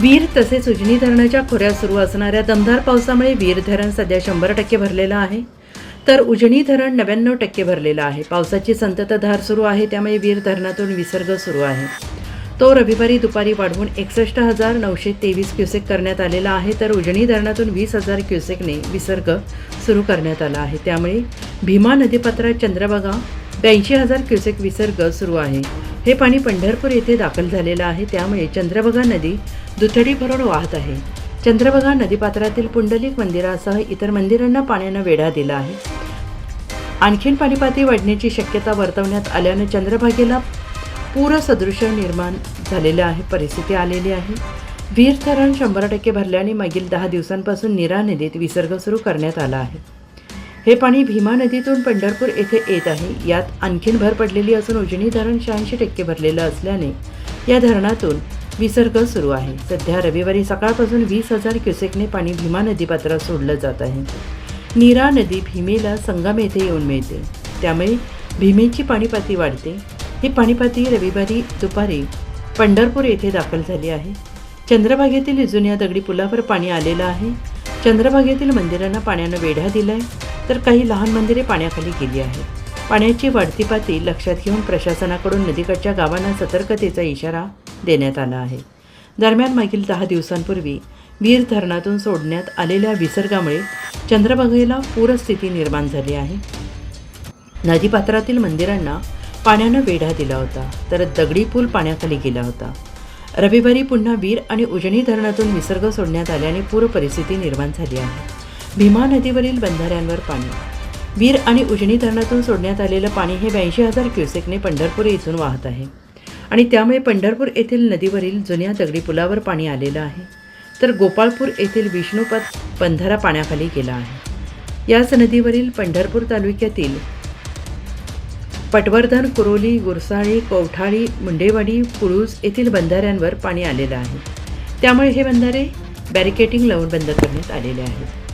वीर तसेच उजनी धरणाच्या खोऱ्यात सुरू असणाऱ्या दमदार पावसामुळे वीर धरण सध्या शंभर टक्के भरलेलं आहे. तर उजनी धरण नव्याण्णव टक्के भरलेलं आहे. पावसाची संततधार सुरू आहे त्यामुळे वीर धरणातून विसर्ग सुरू आहे. तो रविवारी दुपारी वाढवून एकसष्ट हजार नऊशे तेवीस क्युसेक करण्यात आलेला आहे. तर उजनी धरणातून वीस हजार क्युसेकने विसर्ग सुरू करण्यात आला आहे. त्यामुळे भीमा नदीपात्रात चंद्रभागा ब्याऐंशी हजार क्युसेक विसर्ग सुरू आहे. हे पाणी पंढरपूर येथे दाखल झालेलं आहे त्यामुळे चंद्रभागा नदी दुथडी भरून वाहत आहे. चंद्रभागा नदीपात्रातील पुंडलिक मंदिरासह इतर मंदिरांना पाण्यानं वेढा दिला आहे. आणखीन पाणीपाती वाढण्याची शक्यता वर्तवण्यात आल्यानं चंद्रभागेला पूरसदृश निर्माण झालेलं आहे परिस्थिती आलेली आहे. वीर धरण शंभर टक्के भरल्याने मागील दहा दिवसांपासून नीरा नदीत विसर्ग सुरू करण्यात आला आहे. हे पाणी भीमा नदीतून पंढरपूर येथे येत आहे. यात आणखीन भर पडलेली असून उजनी धरण शहाऐंशी टक्के भरलेलं असल्याने या धरणातून विसर्ग सुरू आहे. सध्या रविवारी सकाळपासून वीस हजार क्युसेकने पाणी भीमा नदीपात्रात सोडलं जात आहे. नीरा नदी भीमेला संगम येथे येऊन मिळते. त्यामुळे भीमेची पाणीपाती वाढते. ही पाणीपाती रविवारी दुपारी पंढरपूर येथे दाखल झाली आहे. चंद्रभागेतील जुन्या दगडी पुलावर पाणी आलेलं आहे. चंद्रभागेतील मंदिरांना पाण्यानं वेढा दिला आहे तर काही लहान मंदिरे पाण्याखाली गेली आहेत. पाण्याची वाढती पाती लक्षात घेऊन प्रशासनाकडून नदीकडच्या गावांना सतर्कतेचा इशारा देण्यात आला आहे. दरम्यान मागील दहा दिवसांपूर्वी वीर धरणातून सोडण्यात आलेल्या विसर्गामुळे चंद्रभागेला पूरस्थिती निर्माण झाली आहे. नदीपात्रातील मंदिरांना पाण्यानं वेढा दिला होता तर दगडी पूल पाण्याखाली गेला होता. रविवारी पुन्हा वीर आणि उजनी धरणातून विसर्ग सोडण्यात आल्याने पूर परिस्थिती निर्माण झाली आहे. भीमा नदीवरील बंधाऱ्यांवर पाणी. वीर आणि उजनी धरणातून सोडण्यात आलेलं पाणी हे ब्याऐंशी हजार क्युसेकने पंढरपूर येथून वाहत आहे. आणि त्यामुळे पंढरपूर येथील नदीवरील जुन्या दगडी पुलावर पाणी आलेलं आहे. तर गोपाळपूर येथील विष्णुपद बंधारा पाण्याखाली गेला आहे. याच नदीवरील पंढरपूर तालुक्यातील पटवर्धन कुरोली गुरसाळी कवठाळी मुंडेवाडी पुळूस येथील बंधाऱ्यांवर पाणी आलेलं आहे. त्यामुळे हे बंधारे बॅरिकेटिंग लावून बंद करण्यात आलेले आहेत.